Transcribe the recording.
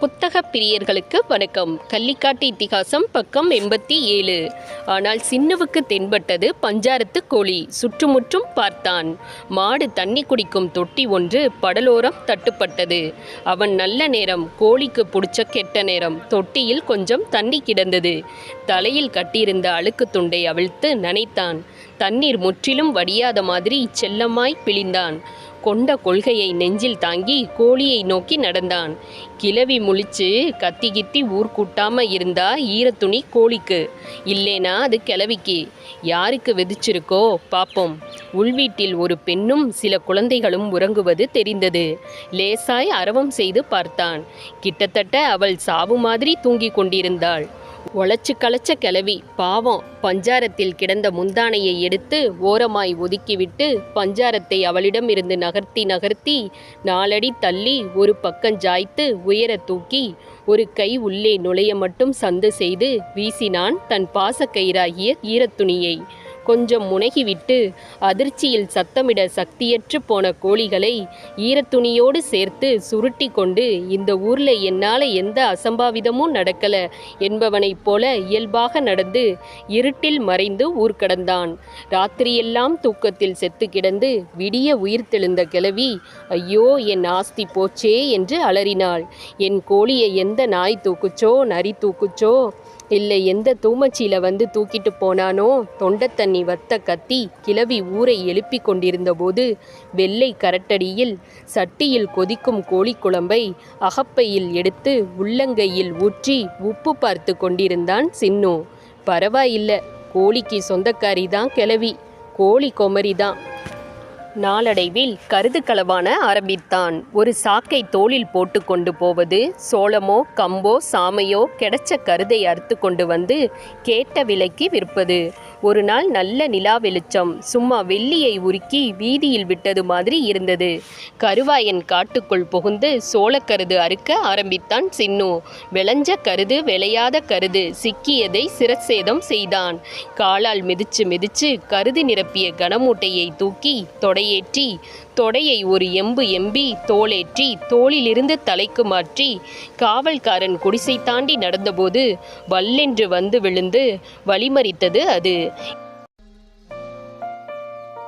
புத்தக பிரியர்களுக்கு வணக்கம். கள்ளிக்காட்டு இத்திகாசம் பக்கம் எண்பத்தி ஏழு. ஆனால் சின்னுவுக்கு தென்பட்டது பஞ்சாரத்து கோழி சுற்றுமுற்றும் பார்த்தான். மாடு தண்ணி குடிக்கும் தொட்டி ஒன்று படலோரம் தட்டுப்பட்டது. அவன் நல்ல நேரம் கோழிக்கு பிடிச்ச கெட்ட நேரம் தொட்டியில் கொஞ்சம் தண்ணி கிடந்தது. தலையில் கட்டியிருந்த அழுக்கு துண்டை அவிழ்த்து நனைத்தான். தண்ணீர் முற்றிலும் வடியாத மாதிரி செல்லமாய் பிழிந்தான். கொண்ட கொள்கையை நெஞ்சில் தாங்கி கோழியை நோக்கி நடந்தான். கிளவி முழிச்சு கத்தி கித்தி ஊர்கூட்டாம இருந்தா ஈரத்துணி கோழிக்கு. இல்லேனா அது கிளவிக்கு. யாருக்கு விதிச்சிருக்கோ பாப்போம். உள்வீட்டில் ஒரு பெண்ணும் சில குழந்தைகளும் உறங்குவது தெரிந்தது. லேசாய் அரவம் செய்து பார்த்தான். கிட்டத்தட்ட அவள் சாவு மாதிரி தூங்கிக் கொண்டிருந்தாள். உழைச்சு களைச்ச கிளவி பாவம். பஞ்சாரத்தில் கிடந்த முந்தானையை எடுத்து ஓரமாய் ஒதுக்கிவிட்டு பஞ்சாரத்தை அவளிடம் இருந்து நகர்த்தி நகர்த்தி நாலடி தள்ளி ஒரு பக்கம் ஜாய்த்து உயர தூக்கி ஒரு கை உள்ளே நுழைய மட்டும் சந்து செய்து வீசினான் தன் பாசக்கயிறாகிய ஈரத்துணியை. கொஞ்சம் முனகிவிட்டு அதிர்ச்சியில் சத்தமிட சக்தியற்று போன கோழிகளை ஈரத்துணியோடு சேர்த்து சுருட்டி கொண்டு இந்த ஊர்ல என்னால எந்த அசம்பாவிதமும் நடக்கல என்பவனைப் போல இயல்பாக நடந்து இருட்டில் மறைந்து ஊர் கடந்தான். ராத்திரியெல்லாம் தூக்கத்தில் செத்து கிடந்து விடிய உயிர் தெழுந்த கிளவி ஐயோ என் ஆஸ்தி போச்சே என்று அலறினாள். என் கோழியை எந்த நாய் தூக்குச்சோ நரி தூக்குச்சோ இல்லை எந்த தூமச்சியில வந்து தூக்கிட்டு போனானோ தொண்டை தண்ணி வத்த கத்தி கிளவி ஊரை எழுப்பி கொண்டிருந்தபோது வெள்ளை கரட்டடியில் சட்டியில் கொதிக்கும் கோழிக்குழம்பை அகப்பையில் எடுத்து உள்ளங்கையில் ஊற்றி உப்பு பார்த்து கொண்டிருந்தான் சின்னு. பரவாயில்லை கோழிக்கு சொந்தக்காரி தான் கிளவி கோழி கொமரி தான் நாளடைவில் கருது களவான ஆரம்பித்தான். ஒரு சாக்கை தோளில் போட்டு கொண்டு போவது சோளமோ கம்போ சாமையோ கிடைச்ச கருதை அறுத்து கொண்டு வந்து கேட்ட விலைக்கு விற்பது. ஒரு நாள் நல்ல நிலா வெளிச்சம் சும்மா வெள்ளியை உருக்கி வீதியில் விட்டது மாதிரி இருந்தது. கருவாயன் காட்டுக்குள் புகுந்து சோளக்கருது அறுக்க ஆரம்பித்தான் சின்னு. விளைஞ்ச கருது விளையாத கருது சிக்கியதை சிரச்சேதம் செய்தான். காலால் மிதிச்சு மிதிச்சு கருது நிரப்பிய கனமூட்டையை தூக்கி தொடையேற்றி தொடையை ஒரு எம்பு எம்பி தோளேற்றி தோளிலிருந்து தலைக்கு மாற்றி காவல்காரன் குடிசை தாண்டி நடந்தபோது வல்லென்று வந்து விழுந்து வழிமறித்தது அது.